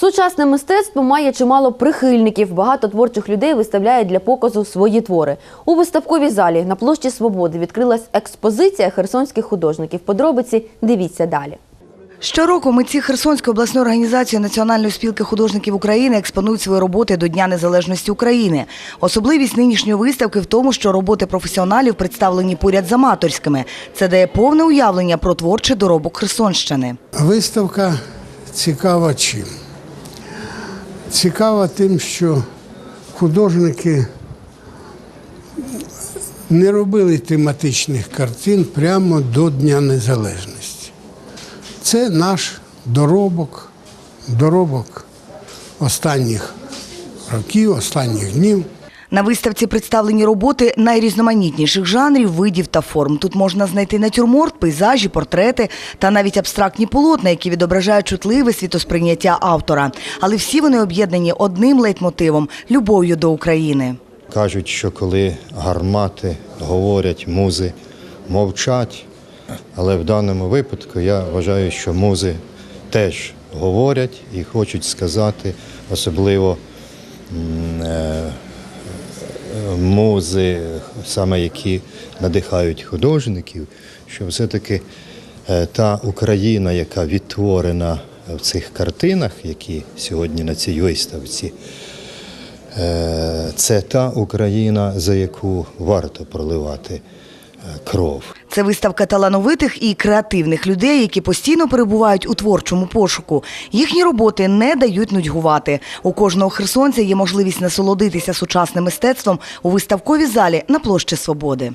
Сучасне мистецтво має чимало прихильників. Багато творчих людей виставляють для показу свої твори. У виставковій залі на площі Свободи відкрилась експозиція херсонських художників. Подробиці дивіться далі. Щороку митці Херсонської обласної організації Національної спілки художників України експонують свої роботи до Дня Незалежності України. Особливість нинішньої виставки в тому, що роботи професіоналів представлені поряд з аматорськими. Це дає повне уявлення про творчий доробок Херсонщини. Виставка цікава чим? Цікава тим, що художники не робили тематичних картин прямо до Дня Незалежності. Це наш доробок, доробок останніх років, останніх днів. На виставці представлені роботи найрізноманітніших жанрів, видів та форм. Тут можна знайти натюрморт, пейзажі, портрети та навіть абстрактні полотна, які відображають чутливе світосприйняття автора. Але всі вони об'єднані одним лейтмотивом любов'ю до України. Кажуть, що коли гармати говорять, музи мовчать. Але в даному випадку я вважаю, що музи теж говорять і хочуть сказати, особливо м, музи, саме які надихають художників, що все-таки е, та Україна, яка відтворена в цих картинах, які сьогодні на цій виставці, Е, це та Україна, за яку варто проливати е, кров. Це виставка талановитих і креативних людей, які постійно перебувають у творчому пошуку. Їхні роботи не дають нудьгувати. У кожного херсонця є можливість насолодитися сучасним мистецтвом у виставковій залі на площі Свободи.